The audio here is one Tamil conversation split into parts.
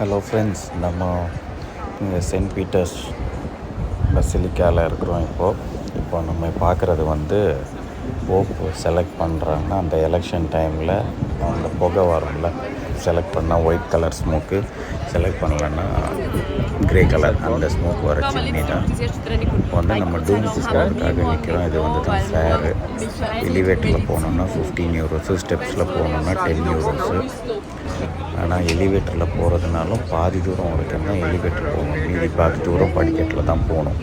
ஹலோ ஃப்ரெண்ட்ஸ் நம்ம இங்கே சென்ட் பீட்டர்ஸ் பசிலிக்காவில் இருக்கிறோம் இப்போது இப்போ நம்ம பார்க்குறது வந்து ஓப்பு செலக்ட் பண்ணுறாங்கன்னா அந்த எலெக்ஷன் டைமில் அந்த புகை வரும்ல. செலக்ட் பண்ணால் ஒயிட் கலர் ஸ்மோக்கு செலக்ட் பண்ணலன்னா கிரே கலர் அந்த ஸ்மோக் வர சிம்னி தான் இப்போ வந்து நம்ம டூம் சிஸ்டருக்காக நிற்கிறோம் இது வந்து தான் ஃபேரு எலிவேட்டரில் போனோம்னா ஃபிஃப்டீன் யூரோஸு ஸ்டெப்ஸில் போனோம்னா டென் யூரோஸு ஆனால் எலிவேட்டரில் போகிறதுனாலும் பாதி தூரம் வரைக்கும் தான் எலிவேட்டர் போகணும். மீதி பாதி தூரம் படிக்கட்டில் தான் போகணும்.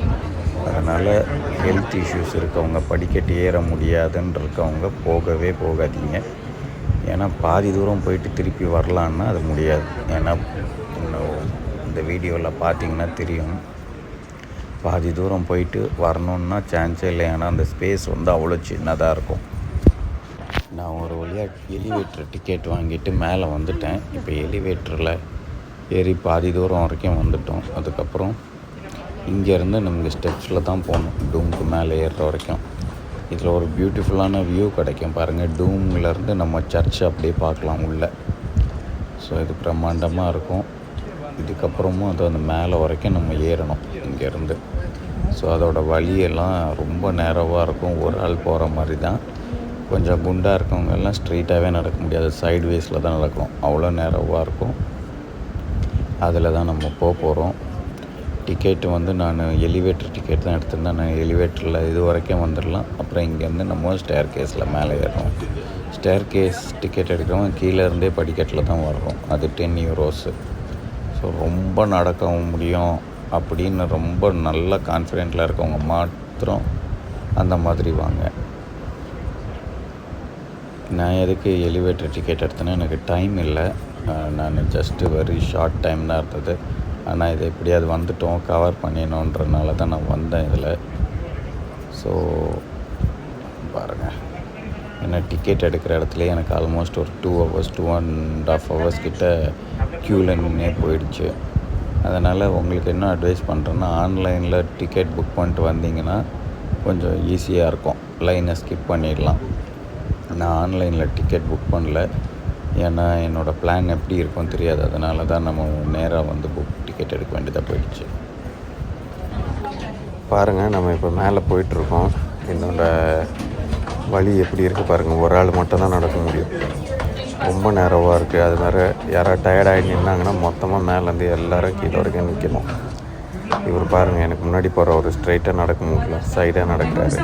அதனால் ஹெல்த் இஷ்யூஸ் இருக்கவங்க படிக்கட்டு ஏற முடியாதுன்னு இருக்கவங்க போகவே போகாதீங்க. ஏன்னா பாதி தூரம் போயிட்டு திருப்பி வரலான்னா அது முடியாது. ஏன்னா இந்த வீடியோவில் பார்த்தீங்கன்னா தெரியும். பாதி தூரம் போயிட்டு வரணுன்னா சான்ஸே இல்லை. ஏன்னா அந்த ஸ்பேஸ் வந்து அவ்வளோ சின்னதாக இருக்கும். நான் ஒரு வழியாக எலிவேட்டர் டிக்கெட் வாங்கிட்டு மேலே வந்துட்டேன். இப்போ எலிவேட்டரில் ஏறி பாதி தூரம் வரைக்கும் வந்துட்டோம். அதுக்கப்புறம் இங்கேருந்து நமக்கு ஸ்டெப்ஸில் தான் போகணும். டூமுக்கு மேலே ஏறுற வரைக்கும். இதில் ஒரு பியூட்டிஃபுல்லான வியூ கிடைக்கும் பாருங்கள் டூம்லேருந்து நம்ம சர்ச் அப்படியே பார்க்கலாம் உள்ளே. ஸோ இது பிரம்மாண்டமாக இருக்கும். இதுக்கப்புறமும் அது அந்த மேலே வரைக்கும் நம்ம ஏறணும் இங்கேருந்து. ஸோ அதோட வழியெல்லாம் ரொம்ப நேரவாக இருக்கும். ஒரு ஆள் போகிற மாதிரி தான் கொஞ்சம் குண்டாக இருக்கவங்க எல்லாம் ஸ்ட்ரெயிட்டாகவே நடக்க முடியாது. சைடு வேஸில் தான் நடக்கும் அவ்வளோ நேரவாக இருக்கும். அதில் தான் நம்ம போக போகிறோம் டிக்கெட்டு வந்து நான் எலிவேட்டர் டிக்கெட் தான் எடுத்திருந்தேன். நான் எலிவேட்டரில் இது வரைக்கும் வந்துடலாம். அப்புறம் இங்கேருந்து நம்ம ஸ்டேர் கேஸில் மேலே ஏறுறோம் ஸ்டேர் கேஸ் டிக்கெட் எடுக்கிறவங்க கீழே இருந்தே படிக்கட்டில் தான் வர்றோம். அது டென் யூரோஸு ஸோ ரொம்ப நடக்கவும் முடியும். அப்படின்னு ரொம்ப நல்ல கான்ஃபிடென்ட்டில் இருக்கவங்க மாத்திரம் அந்த மாதிரி வாங்க. நான் எதுக்கு எலிவேட்டர் டிக்கெட் எடுத்தேன்னா எனக்கு டைம் இல்லை. நான் ஜஸ்ட்டு வெரி ஷார்ட் டைம் தான் இருந்தது ஆனால் இது எப்படியாவது வந்துட்டோம் கவர் பண்ணிடணுன்றனால தான் நான் வந்தேன் இதில். ஸோ பாருங்கள் ஏன்னா டிக்கெட் எடுக்கிற இடத்துல எனக்கு ஆல்மோஸ்ட் ஒரு two hours two and half hours கிட்ட க்யூவில் நின்னே போயிடுச்சு. அதனால் உங்களுக்கு என்ன அட்வைஸ் பண்ணுறேன்னா ஆன்லைனில் டிக்கெட் புக் பண்ணிட்டு வந்தீங்கன்னா கொஞ்சம் ஈஸியாக இருக்கும். லைனை ஸ்கிப் பண்ணிடலாம். நான் ஆன்லைனில் டிக்கெட் புக் பண்ணல. ஏன்னா என்னோடய பிளான் எப்படி இருக்கும் தெரியாது. அதனால தான் நம்ம நேராக வந்து புக் டிக்கெட் எடுக்க வேண்டியதாக போயிடுச்சு. பாருங்கள் நம்ம இப்போ மேலே போயிட்டுருக்கோம். என்னோட வழி எப்படி இருக்குது பாருங்கள் ஒரு ஆள் மட்டும் தான் நடக்க முடியும். ரொம்ப நேரவாக இருக்குது அது மாதிரி யாராவது டயர்டாகி நின்னாங்கன்னா மொத்தமாக மேலேருந்து எல்லோரும் கீழே வரைக்கும் நிற்கணும் இவர் பாருங்கள் எனக்கு முன்னாடி போகிற ஒரு ஸ்ட்ரைட்டாக நடக்க முடியல. சைடாக நடக்கிறாரு.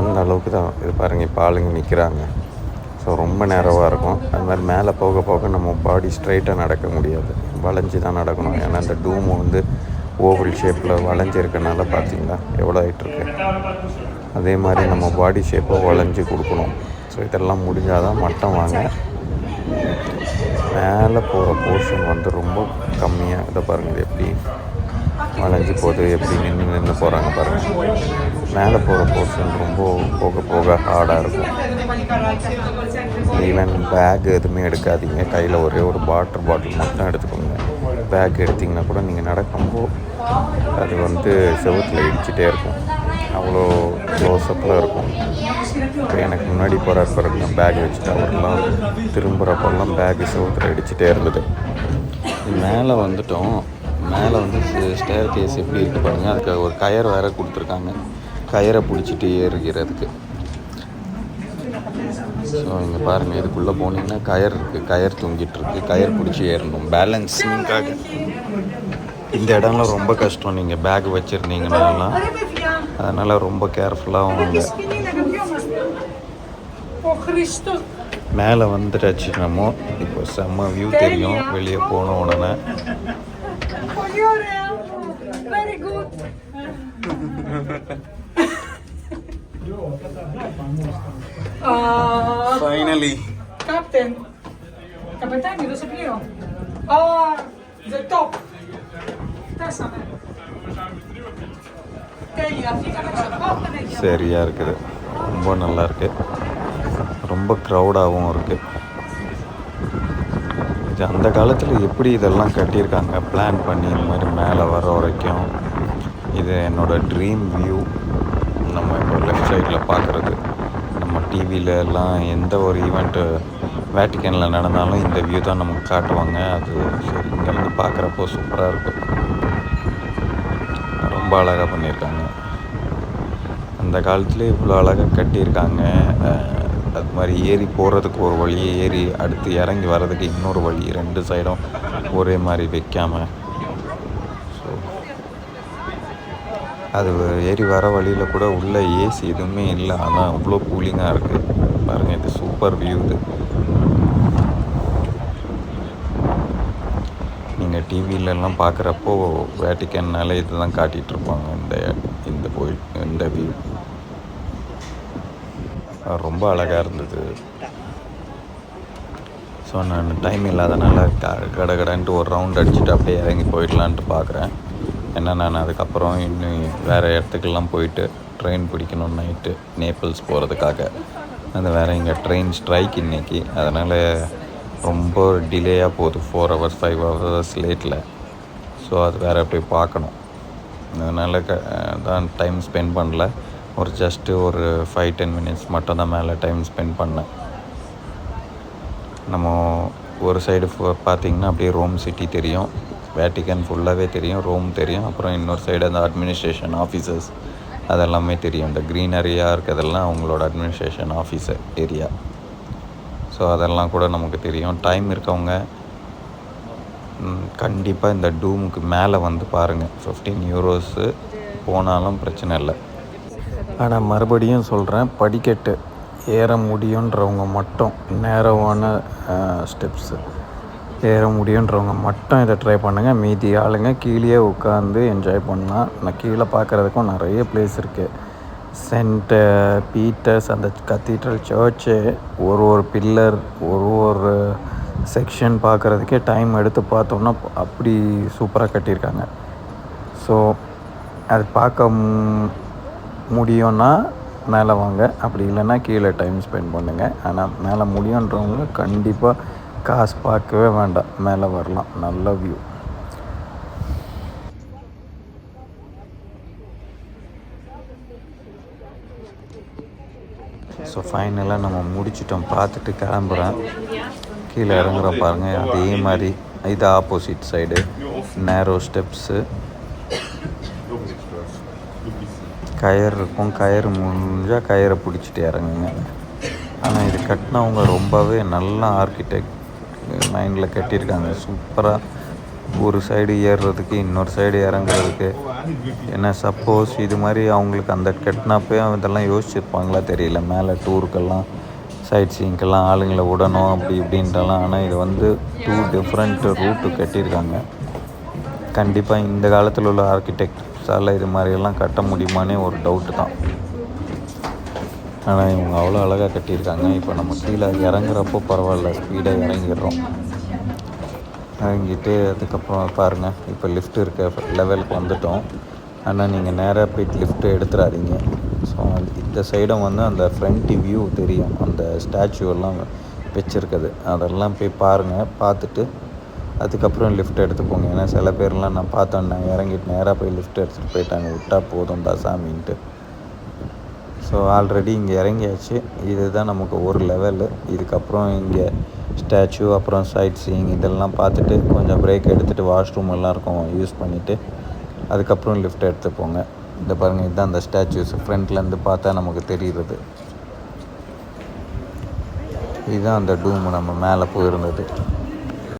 அந்த அளவுக்கு தான். இது பாருங்கள் இப்போ ஆளுங்க நிற்கிறாங்க ஸோ ரொம்ப நேரவாக இருக்கும். அது மாதிரி மேலே போக போக நம்ம பாடி ஸ்ட்ரைட்டாக நடக்க முடியாது. வளைஞ்சி தான் நடக்கணும். ஏன்னா அந்த டூமு வந்து ஓவல் ஷேப்பில் வளைஞ்சிருக்கனால பார்த்தீங்களா எவ்வளோ ஆகிட்டுருக்கு அதே மாதிரி நம்ம பாடி ஷேப்பை வளைஞ்சி கொடுக்கணும். ஸோ இதெல்லாம் முடிஞ்சால் தான் மட்டம் வாங்க. மேலே போகிற போர்ஷன் வந்து ரொம்ப கம்மியாக இதை பாருங்கள் இது எப்படி வளைஞ்சி போகுது? எப்படி நின்று நின்று போகிறாங்க பாருங்கள் மேலே போகிற போர்ஷன் ரொம்ப போக போக ஹார்டாக இருக்கும். ஈவன் பேக் எதுவுமே எடுக்காதீங்க. கையில் ஒரே ஒரு வாட்டர் பாட்டில் மட்டும் எடுத்துக்கோங்க. பேக் எடுத்திங்கன்னா கூட நீங்கள் நடக்கும்போது அது வந்து செவத்தில் இடிச்சிட்டே இருக்கும். அவ்வளோ க்ளோஸ்அப்பில் இருக்கும். இப்போ எனக்கு முன்னாடி போகிற பாருங்க பேக் வச்சுட்டு அவரெல்லாம் திரும்புகிறப்பெல்லாம் பேக்கு செவத்தில் இடிச்சிட்டே இருந்தது. மேலே வந்துட்டோம். மேலே வந்து ஸ்டேர் கேஸ் எப்படி இருக்குது பாருங்கள் அதுக்கு ஒரு கயர் வேறு கொடுத்துருக்காங்க. கயரை பிடிச்சிட்டு ஏறுகிறதுக்கு ஸோ இங்கே பாருங்கள் இதுக்குள்ளே போனீங்கன்னா கயர் இருக்குது கயர் தொங்கிட்டுருக்கு கயர் பிடிச்சி ஏறணும். பேலன்ஸிங்காக இந்த இடம்லாம் ரொம்ப கஷ்டம். நீங்கள் பேக் வச்சுருந்தீங்கன்னா அதனால் ரொம்ப கேர்ஃபுல்லாக வாங்க மேலே வந்துட்டாச்சு நம்ம இப்போ செம்ம வியூ தெரியும். வெளியே போன உடனே. Very good. Uh, finally Captain. Capitani, lo sapevo. Ah, the top. Porta negli சரியாக இருக்குது ரொம்ப நல்லா இருக்குது ரொம்ப க்ரௌடாகவும் இருக்குது இது அந்த காலத்தில் எப்படி இதெல்லாம் கட்டியிருக்காங்க? பிளான் பண்ணி இந்த மாதிரி மேலே வர வரைக்கும். இது என்னோடய ட்ரீம் வியூ நம்ம இப்போ லெஃப்ட் சைடில் பார்க்குறது. நம்ம டிவியில எல்லாம் எந்த ஒரு ஈவெண்ட்டு வேட்டிக்கனில் நடந்தாலும் இந்த வியூ தான் நமக்கு காட்டுவாங்க. அது சரி இங்கே பார்க்குறப்போ சூப்பராக இருக்கும். ரொம்ப அழகாக பண்ணியிருக்காங்க. அந்த காலத்துலேயே இவ்வளோ அழகாக கட்டியிருக்காங்க. அது மாதிரி ஏறி போகிறதுக்கு ஒரு வழி ஏறி அடுத்து இறங்கி வர்றதுக்கு இன்னொரு வழி ரெண்டு சைடும் ஒரே மாதிரி வைக்காமல் ஸோ அது ஏறி வர வழியில் கூட உள்ள ஏசி எதுவுமே இல்லை. ஆனால் அவ்வளோ கூலிங்காக இருக்குது பாருங்கள் இது சூப்பர் வியூ இது. நீங்கள் டிவியிலலாம் பார்க்குறப்போ வேட்டிக்கன்னால இதுதான் காட்டிகிட்டு இருப்பாங்க இந்த இந்த போய் இந்த வியூ ரொம்ப அழகாக இருந்தது. ஸோ நான் டைம் இல்லாதனால க கடகடன்ட்டு ஒரு ரவுண்ட் அடிச்சுட்டு அப்படியே இறங்கி போயிடலான்ட்டு பார்க்குறேன். ஏன்னா நான் அதுக்கப்புறம் இன்னும் வேறு இடத்துக்கெல்லாம் போயிட்டு ட்ரெயின் பிடிக்கணும் நைட்டு நேப்பிள்ஸ் போகிறதுக்காக அது வேறு இங்கே ட்ரெயின் ஸ்ட்ரைக் இன்னைக்கு. அதனால் ரொம்ப டிலேயாக போகுது. ஃபோர் ஹவர்ஸ் ஃபைவ் ஹவர்ஸ் லேட்டில் ஸோ அது வேறு போய் பார்க்கணும். அதனால் க தான் டைம் ஸ்பெண்ட் பண்ணல. ஒரு ஜஸ்ட்டு ஒரு ஃபைவ் டென் மினிட்ஸ் மட்டும் தான் மேலே டைம் ஸ்பெண்ட் பண்ணேன். நம்ம ஒரு சைடு பார்த்திங்கன்னா அப்படியே ரோம் சிட்டி தெரியும். வேட்டிக்கன் ஃபுல்லாகவே தெரியும் ரோம் தெரியும் அப்புறம் இன்னொரு சைடு அந்த அட்மினிஸ்ட்ரேஷன் ஆஃபீஸர்ஸ் அதெல்லாமே தெரியும். இந்த க்ரீனரியாக இருக்கிறதெல்லாம் அவங்களோட அட்மினிஸ்ட்ரேஷன் ஆஃபீஸர் ஏரியா ஸோ அதெல்லாம் கூட நமக்கு தெரியும். டைம் இருக்கவங்க கண்டிப்பாக இந்த டூமுக்கு மேலே வந்து பாருங்கள் ஃபிஃப்டீன் யூரோஸு போனாலும் பிரச்சனை இல்லை. ஆனால் மறுபடியும் சொல்கிறேன் படிக்கட்டு ஏற முடியுன்றவங்க மட்டும் நேரவான ஸ்டெப்ஸு ஏற முடியுன்றவங்க மட்டும் இதை ட்ரை பண்ணுங்கள் மீதி ஆளுங்க கீழே உட்காந்து என்ஜாய் பண்ணலாம் நான் கீழே பார்க்குறதுக்கும் நிறைய பிளேஸ் இருக்குது சென்ட் பீட்டர்ஸ் அந்த கத்தீட்ரல் சர்ச்சு ஒரு ஒரு பில்லர் ஒரு ஒரு செக்ஷன் பார்க்குறதுக்கே டைம் எடுத்து பார்த்தோம்னா அப்படி சூப்பராக கட்டியிருக்காங்க. ஸோ அது பார்க்க மு- முடியும்னா மேலே வாங்க. அப்படி இல்லைன்னா கீழே டைம் ஸ்பெண்ட் பண்ணுங்கள் ஆனால் மேலே முடியுன்றவங்க கண்டிப்பாக காசு பார்க்கவே வேண்டாம். மேலே வரலாம். நல்ல வியூ ஸோ ஃபைனலாக நம்ம முடிச்சிட்டோம். பார்த்துட்டு கிளம்புறேன். கீழே இறங்குறோம் பாருங்கள் அதே மாதிரி இது ஆப்போசிட் சைடு நேரோ ஸ்டெப்ஸு கயிறு இருக்கும். கயிறு முடிஞ்சால் கயிறை பிடிச்சிட்டு இறங்குங்க. ஆனால் இது கட்டினவங்க ரொம்பவே நல்ல ஆர்கிடெக்ட் மைண்டில் கட்டியிருக்காங்க. சூப்பராக ஒரு சைடு ஏறுறதுக்கு இன்னொரு சைடு இறங்குறதுக்கு. ஏன்னா சப்போஸ் இது மாதிரி அவங்களுக்கு அந்த கட்டினப்பே இதெல்லாம் யோசிச்சிருப்பாங்களா தெரியல. மேலே டூருக்கெல்லாம் சைட் சீங்கெல்லாம் ஆளுங்களை விடணும் அப்படி இப்படின்ட்டுலாம். ஆனால் இது வந்து டூ டிஃப்ரெண்ட் ரூட்டு கட்டியிருக்காங்க. கண்டிப்பாக இந்த காலத்தில் உள்ள ஆர்கிடெக்ட்ஸால் இது மாதிரியெல்லாம் கட்ட முடியுமானே ஒரு டவுட்டு தான். ஆனால் இவங்க அவ்வளோ அழகாக கட்டியிருக்காங்க. இப்போ நம்ம கீழே இறங்குறப்போ பரவாயில்ல ஸ்பீடாக இறங்கிடுறோம். இறங்கிட்டு அதுக்கப்புறம் பாருங்கள் இப்போ லிஃப்ட் இருக்க லெவலுக்கு வந்துட்டோம். ஆனால் நீங்கள் நேராக போய் லிஃப்ட் எடுத்துடாதீங்க ஸோ இந்த சைடும் வந்து அந்த ஃப்ரண்ட் வியூ தெரியும். அந்த ஸ்டாச்சு எல்லாம் வச்சுருக்குது. அதெல்லாம் போய் பாருங்கள் பார்த்துட்டு அதுக்கப்புறம் லிஃப்ட் எடுத்து போங்க. ஏன்னா சில பேர்லாம் நான் பார்த்தேன் நான் இறங்கிட்டு நேராக போய் லிஃப்ட் எடுத்துகிட்டு போயிட்டாங்க. விட்டால் போதும் சாமின்ட்டு. ஸோ ஆல்ரெடி இங்கே இறங்கியாச்சு. இதுதான் நமக்கு ஒரு லெவலு இதுக்கப்புறம் இங்கே ஸ்டாச்சு அப்புறம் சைட் சீயிங் இதெல்லாம் பார்த்துட்டு கொஞ்சம் பிரேக் எடுத்துகிட்டு வாஷ்ரூம் எல்லாம் இருக்கும். யூஸ் பண்ணிவிட்டு அதுக்கப்புறம் லிஃப்ட் எடுத்து போங்க. இந்த பாருங்கள் இதுதான் அந்த ஸ்டாச்சூஸ் ஃப்ரண்ட்லேருந்து பார்த்தா நமக்கு தெரிகிறது இதுதான் அந்த டூம் நம்ம மேலே போயிருந்தது.